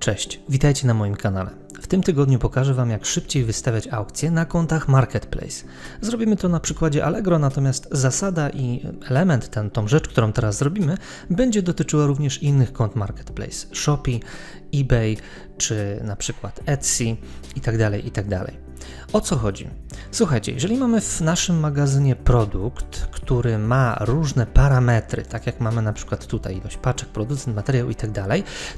Cześć, witajcie na moim kanale. W tym tygodniu pokażę Wam, jak szybciej wystawiać aukcje na kontach Marketplace. Zrobimy to na przykładzie Allegro, natomiast zasada i element, ten, tą rzecz, którą teraz zrobimy, będzie dotyczyła również innych kont Marketplace. Shopee, eBay, czy na przykład Etsy itd., itd. O co chodzi? Słuchajcie, jeżeli mamy w naszym magazynie produkt, który ma różne parametry, tak jak mamy na przykład tutaj ilość paczek, producent, materiał itd.,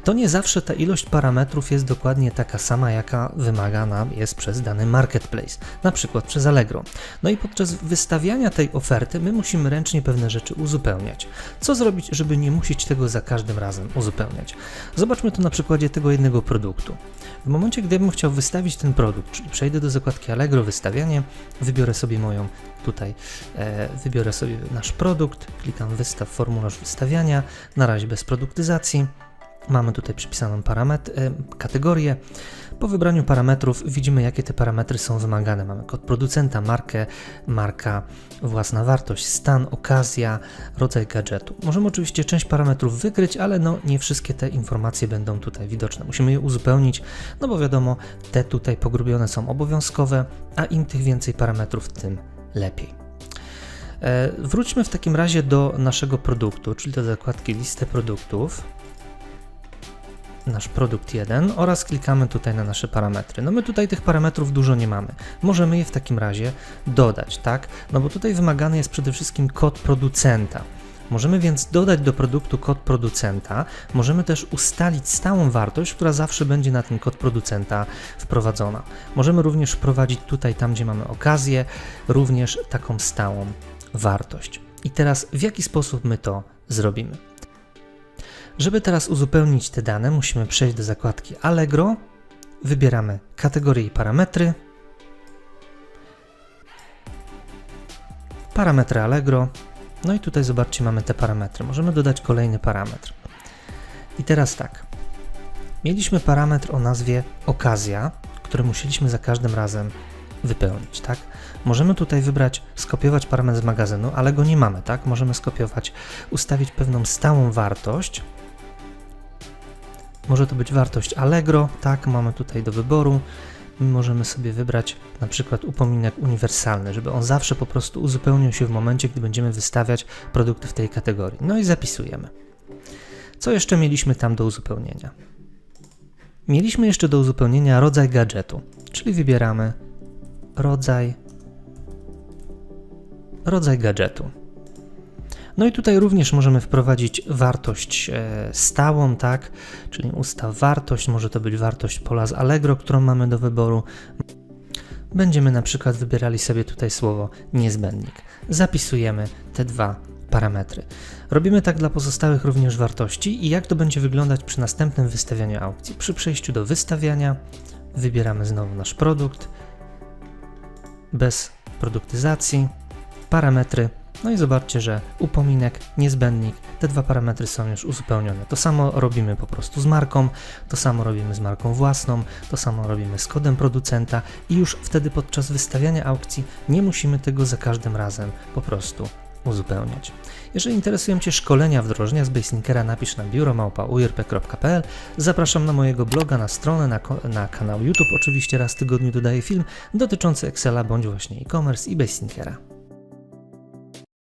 to nie zawsze ta ilość parametrów jest dokładnie taka sama, jaka wymagana jest przez dany marketplace, na przykład przez Allegro. No i podczas wystawiania tej oferty my musimy ręcznie pewne rzeczy uzupełniać. Co zrobić, żeby nie musieć tego za każdym razem uzupełniać? Zobaczmy to na przykładzie tego jednego produktu. W momencie, gdybym chciał wystawić ten produkt, czyli przejdę do zakładki Allegro, wystawianie, wybiorę sobie moją tutaj, e, wybiorę sobie nasz produkt, klikam wystaw formularz wystawiania, na razie bez produktyzacji. Mamy tutaj przypisaną parametr, e, kategorię. Po wybraniu parametrów widzimy, jakie te parametry są wymagane. Mamy kod producenta, markę, marka, własna wartość, stan, okazja, rodzaj gadżetu. Możemy oczywiście część parametrów wykryć, ale no nie wszystkie te informacje będą tutaj widoczne. Musimy je uzupełnić, no bo wiadomo, te tutaj pogrubione są obowiązkowe, a im tych więcej parametrów, tym lepiej. E, Wróćmy w takim razie do naszego produktu, czyli do zakładki listę produktów nasz produkt 1 oraz klikamy tutaj na nasze parametry. No my tutaj tych parametrów dużo nie mamy. Możemy je w takim razie dodać, tak? No bo tutaj wymagany jest przede wszystkim kod producenta. Możemy więc dodać do produktu kod producenta, możemy też ustalić stałą wartość, która zawsze będzie na ten kod producenta wprowadzona. Możemy również wprowadzić tutaj, tam gdzie mamy okazję, również taką stałą wartość. I teraz w jaki sposób my to zrobimy? Żeby teraz uzupełnić te dane, musimy przejść do zakładki Allegro, wybieramy kategorie i parametry, parametry Allegro, no i tutaj zobaczcie, mamy te parametry. Możemy dodać kolejny parametr. I teraz tak, mieliśmy parametr o nazwie okazja, który musieliśmy za każdym razem wypełnić, tak? Możemy tutaj wybrać, skopiować parametr z magazynu, ale go nie mamy, tak? Możemy skopiować, ustawić pewną stałą wartość, może to być wartość Allegro, tak, mamy tutaj do wyboru. Możemy sobie wybrać na przykład upominek uniwersalny, żeby on zawsze po prostu uzupełnił się w momencie, gdy będziemy wystawiać produkty w tej kategorii. No i zapisujemy. Co jeszcze mieliśmy tam do uzupełnienia? Mieliśmy jeszcze do uzupełnienia rodzaj gadżetu, czyli wybieramy rodzaj rodzaj gadżetu. No i tutaj również możemy wprowadzić wartość e, stałą, tak? Czyli ustaw wartość, może to być wartość pola z Allegro, którą mamy do wyboru. Będziemy na przykład wybierali sobie tutaj słowo niezbędnik. Zapisujemy te dwa parametry. Robimy tak dla pozostałych również wartości i jak to będzie wyglądać przy następnym wystawianiu aukcji. Przy przejściu do wystawiania wybieramy znowu nasz produkt bez produktyzacji, parametry no i zobaczcie, że upominek, niezbędnik, te dwa parametry są już uzupełnione. To samo robimy po prostu z marką, to samo robimy z marką własną, to samo robimy z kodem producenta i już wtedy podczas wystawiania aukcji nie musimy tego za każdym razem po prostu uzupełniać. Jeżeli interesują Cię szkolenia wdrożenia z Baselinker'a, napisz na biuromałpa.urp.pl. Zapraszam na mojego bloga, na stronę, na, na kanał YouTube. Oczywiście raz w tygodniu dodaję film dotyczący Excela bądź właśnie e-commerce i Baselinkera.